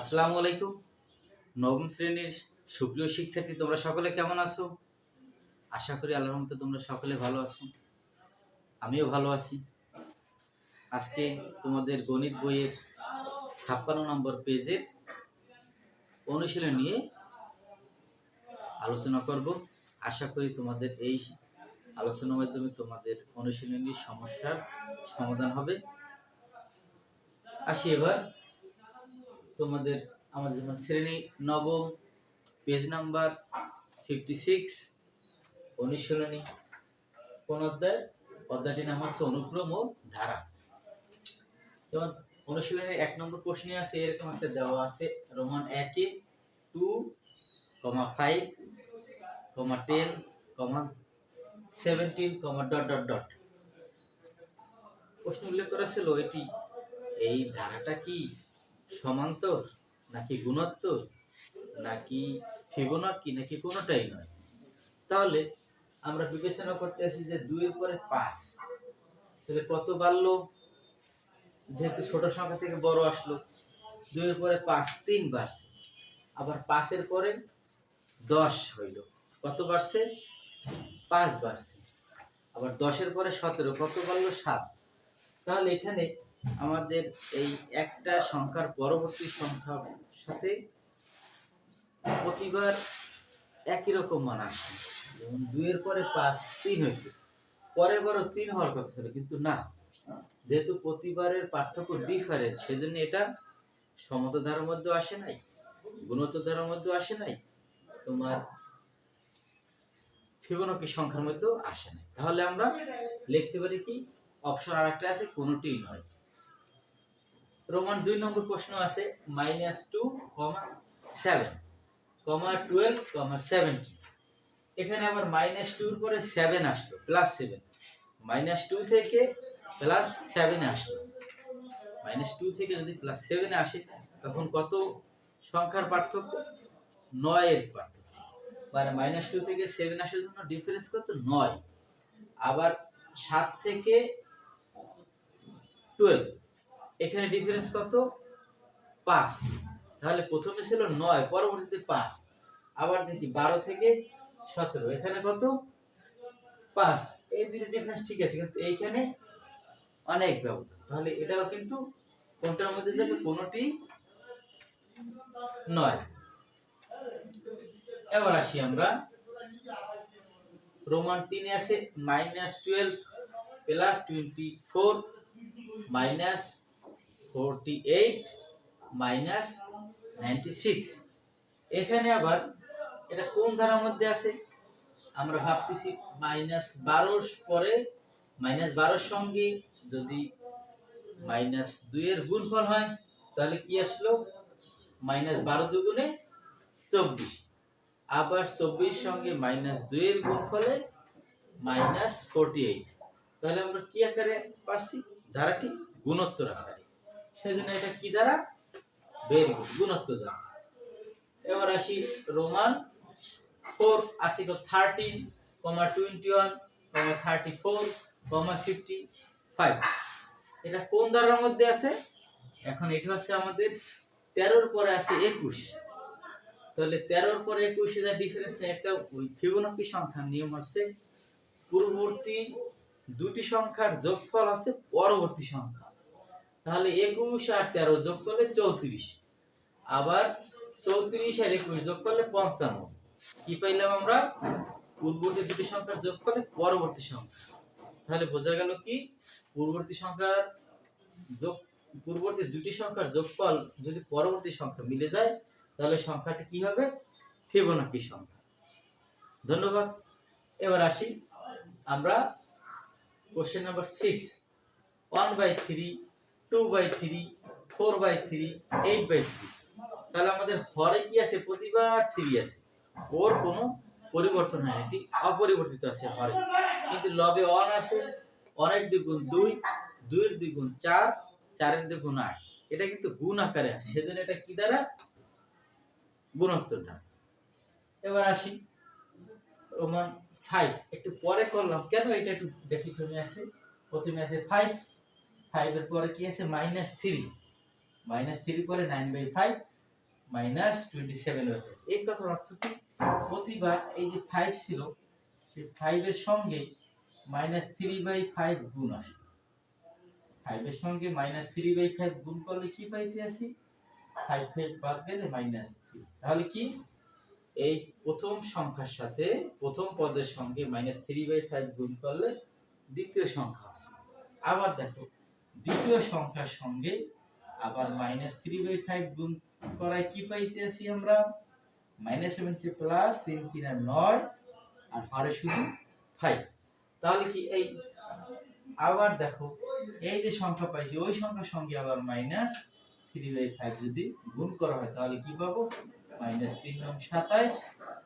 আসসালামু আলাইকুম। নবম শ্রেণির সুপ্রিয় শিক্ষার্থী, তোমরা সকলে কেমন আছো? আশা করি আল্লাহর রহমতে তোমরা সকলে ভালো আছো। আমিও ভালো আছি। আজকে তোমাদের গণিত বইয়ের ছাপ্পান্ন নম্বর পেজের অনুশীলন নিয়ে আলোচনা করব। আশা করি তোমাদের এই আলোচনার মাধ্যমে তোমাদের অনুশীলনী সমস্যার সমাধান হবে। আসি এবার। তোমাদের আমাদের শ্রেণি নবম পেজ নাম্বার ফিফটি সিক্স অনুশীলনী, কোন অধ্যায়? অধ্যায়টির নাম হচ্ছে অনুক্রম ও ধারা। যেমন অনুশীলনের এক নম্বর প্রশ্নে আছে, এরকম একটা দেওয়া আছে, রোমান একে two, comma five, comma ten, comma seventeen, comma dot dot dot. প্রশ্ন উল্লেখ করা ছিল, এটি, এই ধারাটা কি? সমান্তর? নাকি গুণোত্তর? নাকি ফিবোনাকি? নাকি কোনোটাই নয়। তাহলে আমরা বিবেচনা করতে আসি যে দুইয়ের পরে পাঁচ। তাহলে কত বাড়লো? যেহেতু ছোট সংখ্যা থেকে বড় আসলো দুইয়ের পরে পাঁচ তিন বাড়ছে। আবার পাঁচের পরে দশ হইল। কত বাড়ছে? পাঁচ বাড়ছে। আবার দশের পরে সতেরো, কত বাড়লো? সাত। তাহলে এখানে আমাদের এই একটা সংখ্যার পরবর্তী সংখ্যার সাথে প্রতিবার একই রকম মান আসে যেমন দুইয়ের পরে পাঁচ, তিন হয়েছে। পরে বড় তিন হওয়ার কথা ছিল, কিন্তু না। যেহেতু প্রতিবারের পার্থক্য ডিফারেন্স সেজন্য এটা সমত ধারার মধ্যে আসে নাই গুণত ধারার মধ্যে আসে নাই, তোমার ফিবোনাকি সংখ্যার মধ্যেও আসে নাই। তাহলে আমরা লিখতে পারি কি অপশন আর একটা আছে, কোনোটিই নয়। রোমান দুই নম্বর প্রশ্ন আছে minus two comma seven comma twelve comma seventy এখানে আবার মাইনাস টুর পরে সেভেন আসলো প্লাস সেভেন মাইনাস টু থেকে প্লাস সেভেনে আসলো। মাইনাস টু থেকে যদি প্লাস সেভেনে আসে, তখন কত সংখ্যার পার্থক্য? নয়ের পার্থক্য। মানে মাইনাস টু থেকে সেভেন আসার জন্য ডিফারেন্স কত? নয়। আবার সাত থেকে টুয়েলভ এখানে ডিফারেন্স কত? পাঁচ। তাহলে প্রথমে ছিল নয়, পরবর্তীতে পাঁচ। আবার দেখি, বারো থেকে সতেরো। এখানে কত? পাঁচ। এই দুটো ডিফারেন্স ঠিক আছে, কিন্তু এইখানে অনেক ব্যবধান। তাহলে এটাও কিন্তু কোনটার মধ্যে যাবে? কোনটি নয়। এবার আসি আমরা। রোমান তিনে আছে minus twelve plus twenty four minus forty eight minus ninety six এখানে আবার এটা কোন ধারার মধ্যে আছে? আমরা ভাবতেছি মাইনাস বারোর পরে মাইনাস বারোর সঙ্গে যদি মাইনাস দুইয়ের গুণফল হয়, তাহলে কি আসলো? মাইনাস বারো দুগুণে চব্বিশ। আবার চব্বিশ সঙ্গে মাইনাস দুইয়ের গুণফলে মাইনাস ফোরটি এইট তাহলে আমরা কি আকারে পাচ্ছি? ধারাটি গুণোত্তর আকারে। সেজন্য এটা কি দ্বারা? ভেরি গুণত্ব দ্বারা। এবার আসি রোমান ফোর, আসি তো thirteen, comma twenty one, comma thirty four, comma fifty five. এটা কোন ধারার মধ্যে আছে? এখন এটা হচ্ছে আমাদের তেরোর পরে আছে একুশ। তাহলে তেরোর পরে একুশ এটা ডিফারেন্স একটা ওই ফিবোনাকি সংখ্যার নিয়ম হচ্ছে পূর্ববর্তী দুটি সংখ্যার যোগফল আছে, পরবর্তী সংখ্যা। তাহলে একুশ আর তেরো যোগ করলে চৌত্রিশ। আবার চৌত্রিশ আর একুশ যোগ করলে পঞ্চান্ন। কি পাইলাম আমরা? পূর্ববর্তী দুটি সংখ্যার যোগ করলে পরবর্তী সংখ্যা। তাহলে বোঝা গেল কি? পূর্ববর্তী সংখ্যার যোগ, পূর্ববর্তী দুটি সংখ্যার যোগফল যদি পরবর্তী সংখ্যা মিলে যায়, তাহলে সংখ্যাটি কি হবে? ফিবোনাকি সংখ্যা। ধন্যবাদ। এবার আসি আমরা question number six one by three two by three four by three eight by three তাহলে আমাদের হরে কি আছে? প্রতিবার থ্রি আছে। ওর কোনো পরিবর্তন হয় এটি অপরিবর্তিত আছে হরে। কিন্তু লবে ওয়ান আছে অনেক দ্বিগুণ দুই, দুইয়ের দ্বিগুণ চার, চারের দ্বিগুণ আট। এটা কিন্তু গুণ আকারে আছে, সেজন্য এটা কি দ্বারা? গুণোত্তর ধারা এবার আসি রোমান ফাইভ একটু পরে করলাম। কেন এটা একটু দেখি ব্যতিক্রমে আছে? প্রথমে আছে ফাইভ ফাইভের পরে কি আছে? মাইনাস থ্রি মাইনাস থ্রি পরে nine by five minus twenty seven এই কথার অর্থ কি? প্রতিবার এই যে ফাইভ ছিল, সেই ফাইভের সঙ্গে মাইনাস থ্রি বাই ফাইভ গুণ আসে। ফাইভের সঙ্গে মাইনাস থ্রি বাই ফাইভ গুণ করলে কি পাইতে আসি? ফাইভ ফাইভ বাদ গেলে মাইনাস থ্রি তাহলে কি? এই প্রথম সংখ্যার সাথে প্রথম পদের সঙ্গে মাইনাস থ্রি বাই ফাইভ গুণ করলে দ্বিতীয় সংখ্যা আবার দেখো দ্বিতীয় সংখ্যার সঙ্গে আবার মাইনাস থ্রি বাই ফাইভ গুণ করায় কি পাইতে আসি আমরা? মাইনাস সেভেন সি প্লাস তিন তিন আর নয়, আর হরে শুধু ফাইভ তাহলে কি এই আবার দেখো, এই যে সংখ্যা পাইছি, ওই সংখ্যার সঙ্গে আবার মাইনাস থ্রি বাই ফাইভ যদি গুণ করা হয়, তাহলে কি পাবো? মাইনাস তিন নং সাতাইশ,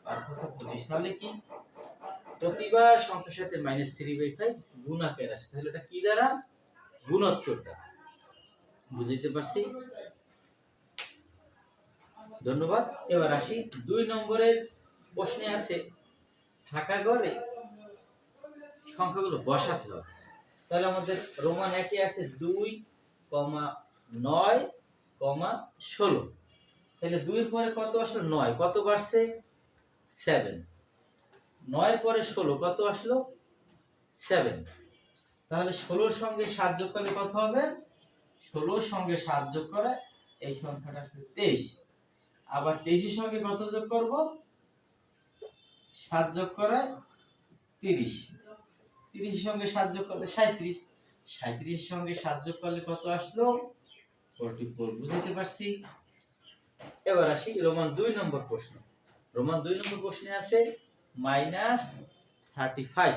পাঁচ পাঁচা পঁচিশ, তাহলে কি? প্রতিবার সংখ্যার সাথে মাইনাস থ্রি বাই ফাইভ গুণ আকার তাহলে এটা কি দ্বারা? গুণোত্তর দ্বারা বুঝতে পারছি? ধন্যবাদ। এবার আসি, দুই নম্বরের প্রশ্নে আছে ফাঁকা ঘরে সংখ্যাগুলো বসাতে হবে। তাহলে আমাদের রোমান একে আছে দুই, কমা নয়, কমা ষোলো। তাহলে দুইয়ের পরে কত আসলো? নয়। কত বাড়ছে? সেভেন। নয়ের পরে ষোলো। কত আসলো? সেভেন। তাহলে ষোলোর সঙ্গে সাত যোগ করলে কত হবে? ষোলোর সঙ্গে সাত যোগ করে এই সংখ্যাটা আসলে তেইশ। আবার তেইশের সঙ্গে কত যোগ করব? সাত যোগ করে তিরিশ। তিরিশের সঙ্গে সাত যোগ করলে সাঁত্রিশ সাঁত্রিশের সঙ্গে সাত যোগ করলে কত আসলো? ফোরটি ফোর বুঝতে পারছি? এবার আসি রোমান দুই নম্বর প্রশ্ন। রোমান দুই নম্বর প্রশ্নে আছে মাইনাস থার্টি ফাইভ।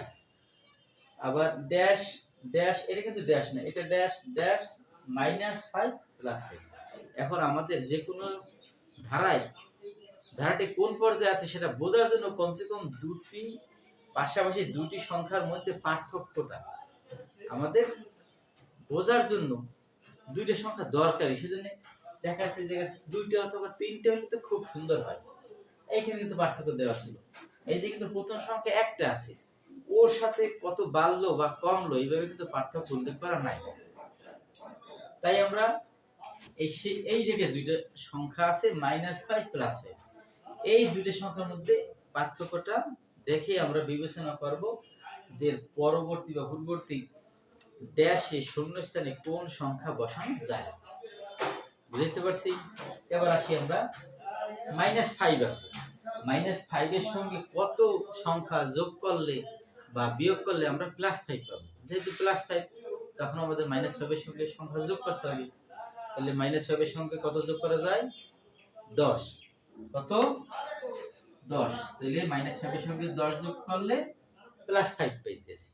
আবার ড্যাশ ড্যাশ এটা কিন্তু ড্যাশ না, এটা dash dash minus five plus five এখন আমাদের যে কোনো ধারায়, ধারাটি কোন পর্যায়ে আছে সেটা বোঝার জন্য কমসে কম দুটি, পাশাপাশি দুটি সংখ্যার মধ্যে পার্থক্যটা আমাদের বোঝার জন্য দুইটা সংখ্যা দরকারি। সেজন্য দেখা যাচ্ছে যে দুইটা অথবা তিনটে হলে তো খুব সুন্দর হয়। এইখানে কিন্তু পার্থক্য দেওয়া ছিল। এই যে কিন্তু প্রথম সংখ্যা একটা আছে। ওর সাথে কত বাড়লো বা কমলো, এইভাবে কিন্তু পার্থক্য উল্লেখ করা নাই। তাই আমরা এই এই জায়গায় দুইটা সংখ্যা আছে মাইনাস ফাইভ প্লাস ফাইভ এই দুইটা সংখ্যার মধ্যে পার্থক্যটা দেখে আমরা বিবেচনা করব যে পরবর্তী বা পূর্ববর্তী ড্যাশে শূন্যস্থানে কোন সংখ্যা বসানো যায়। বুঝতে পারছি? এবার আসি আমরা মাইনাস ফাইভ আছে। মাইনাস ফাইভের সঙ্গে কত সংখ্যা যোগ করলে বা বিয়োগ করলে আমরা প্লাস ফাইভ পাবো। যেহেতু প্লাস ফাইভ তখন আমাদের মাইনাস ফাইভের সঙ্গে সংখ্যা যোগ করতে হবে। তাহলে মাইনাস ফাইভের সঙ্গে কত যোগ করা যায়? দশ। কত? দশ। তাহলে মাইনাস ফাইভের সঙ্গে দশ যোগ করলে প্লাস ফাইভ পাইতেছি।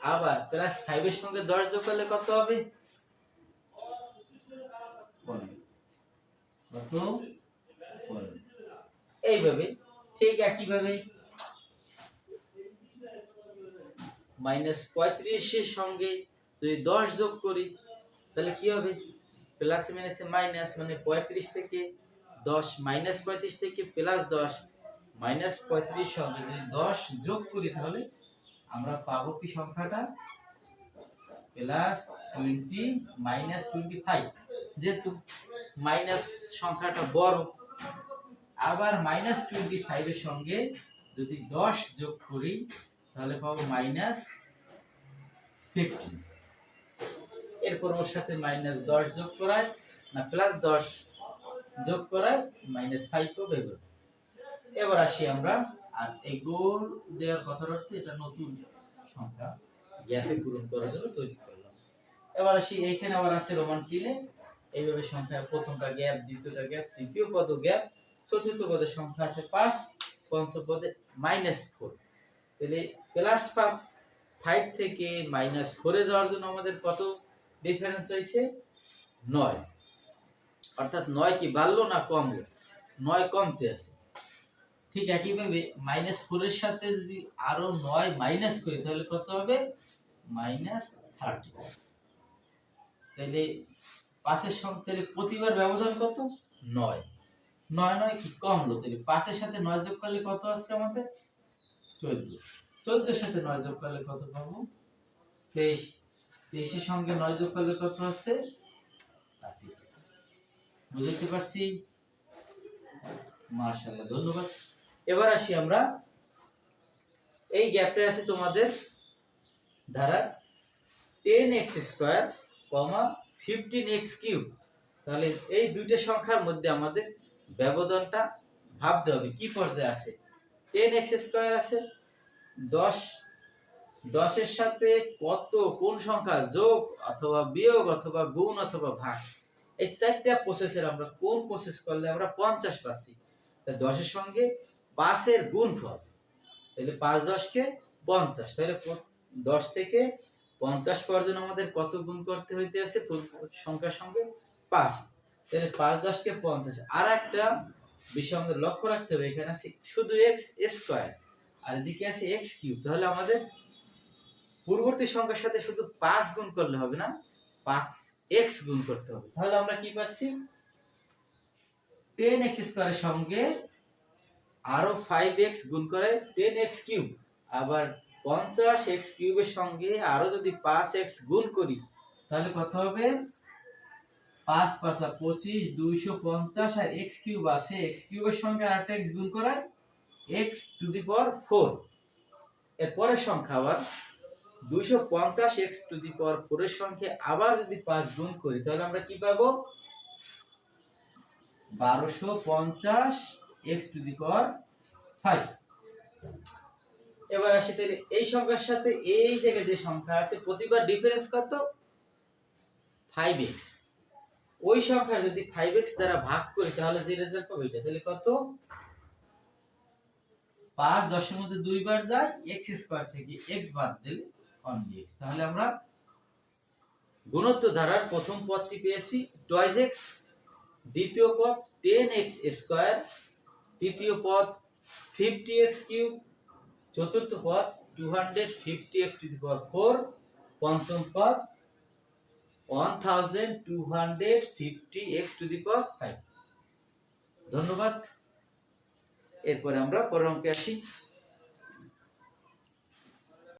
আবার প্লাস ফাইভের সঙ্গে দশ যোগ করলে কত হবে? কত? এইভাবে, ঠিক একইভাবে মাইনাস পঁয়ত্রিশের সঙ্গে যদি দশ যোগ করি, তাহলে কি হবে? প্লাস মাইনাসে মাইনাস মানে পঁয়ত্রিশ থেকে দশ, মাইনাস পঁয়ত্রিশ থেকে প্লাস দশ, মাইনাস পঁয়ত্রিশ সঙ্গে যদি দশ যোগ করি, তাহলে আমরা পাবো কি সংখ্যাটা? Plus twenty minus twenty five যেহেতু মাইনাস সংখ্যাটা বড়, আবার মাইনাস টোয়েন্টি ফাইভের সঙ্গে যদি দশ যোগ করি তাহলে পাবো মাইনাস ফিফটিন এরপর ওর সাথে মাইনাস দশ যোগ করায়, না প্লাস দশ যোগ করায় মাইনাস ফাইভ পাবো এবার এবার আসি আমরা, আর এই গোল দেওয়ার কথার অর্থে এটা নতুন সংখ্যা, গ্যাপে পূরণ করার জন্য তৈরি করলাম। এবার আসি, এইখানে আবার আছে রোমান তিনে এইভাবে সংখ্যা প্রথমটা গ্যাপ, দ্বিতীয়টা গ্যাপ, তৃতীয় পদ গ্যাপ, চতুর্থ পদের সংখ্যা আছে পাঁচ, পঞ্চম পদে মাইনাস ফোর তাহলে প্লাস ফাইভ থেকে মাইনাস ফোরে যাওয়ার জন্য আমাদের কত ডিফারেন্স হয়েছে? নয়। অর্থাৎ নয় কি বাড়লো না কমলো? নয় কমতে আছে। ঠিক একইভাবে মাইনাস ফোরের সাথে যদি আরও নয় মাইনাস করি, তাহলে কত হবে? মাইনাস থার্টি তাহলে পাঁচের সঙ্গে প্রতিবার ব্যবধান কত? নয়। নয় নয় কি কমলো? তাহলে পাঁচের সাথে নয় যোগ করলে কত আসছে আমাদের? চোদ্দ। চোদ্দের সাথে নয় যোগ করলে কত পাবো? তেইশ। তেইশের সঙ্গে নয় যোগ করলে কত আসছে বুঝতে পারছি? মাশাআল্লাহ, ধন্যবাদ। এবার আসি আমরা। এই গ্যাপটা আছে তোমাদের ধারা ten x square comma fifteen x cube. তাহলে এই দুইটা সংখ্যার মধ্যে আমাদের ব্যবধানটা ভাবতে হবে, কি পর্যায়ে আছে? টেন এক্স স্কোয়ার আছে? দশ। দশের সাথে কত? কোন সংখ্যা? যোগ অথবা বিয়োগ অথবা গুণ অথবা ভাগ। এই চারটা প্রসেসের আমরা কোন প্রসেস করলে আমরা পঞ্চাশ পাচ্ছি? দশের সঙ্গে পাঁচের গুণ ফল তাহলে পাঁচ দশকে পঞ্চাশ। তাহলে দশ থেকে পঞ্চাশ পর্যন্ত আমাদের কত গুণ করতে হইতে আছে? সংখ্যার সঙ্গে পাঁচ। তাহলে পাঁচ দশকে পঞ্চাশ। আর একটা বিষয় আমাদের লক্ষ্য রাখতে হবে। এখানে আছে শুধু এক্স স্কোয়ার আর এদিকে আছে এক্স কিউব তাহলে আমাদের পূর্ববর্তী সংখ্যার সাথে শুধু পাঁচ গুণ করলে হবে না, পাঁচ এক্স গুণ করতে হবে। তাহলে আমরা কি পাচ্ছি? টেন এক্স স্কোয়ারের সঙ্গে আরও ফাইভ এক্স গুণ করে টেন এক্স কিউব আবার পঞ্চাশ এক্স কিউবের সঙ্গে আরও যদি পাঁচ এক্স গুণ করি, তাহলে কত হবে? পাঁচ, পাঁচা পঁচিশ, দুইশো পঞ্চাশ, আর এক্স কিউব আছে। এক্স কিউবের সঙ্গে আরেকটা এক্স গুণ করায় x to the power four. এর পরের সংখ্যা আবার দুইশো পঞ্চাশ এক্স টু দি পাওয়ার ফোরের সঙ্গে আবার যদি পাঁচ গুণ করি, তাহলে আমরা কি পাবো? বারোশো পঞ্চাশ x to the power five. এবার আসি তাহলে এই সংখ্যার সাথে এই জায়গায় যে সংখ্যা আছে, প্রতিবার ডিফারেন্স কত? Five x. ওই সংখ্যা যদি ফাইভ এক্স দ্বারা ভাগ করি, তাহলে যে রেজাল্ট পাবো এটা? তাহলে কত? পাঁচ দশের মধ্যে দুইবার যায় এক্স স্কোয়ার থেকে এক্স বাদ দিলে অনলি এক্স তাহলে আমরা গুণত্ব ধারার প্রথম পদটি পেয়েছি টয়েস এক্স দ্বিতীয় পদ টেন এক্স স্কোয়ার তৃতীয় পদ ফিফটি এক্স কিউব চতুর্থ পদ two hundred fifty x to the power four পঞ্চম পদ ধন্যবাদ। এরপরে আমরা পরের অঙ্কে আসি।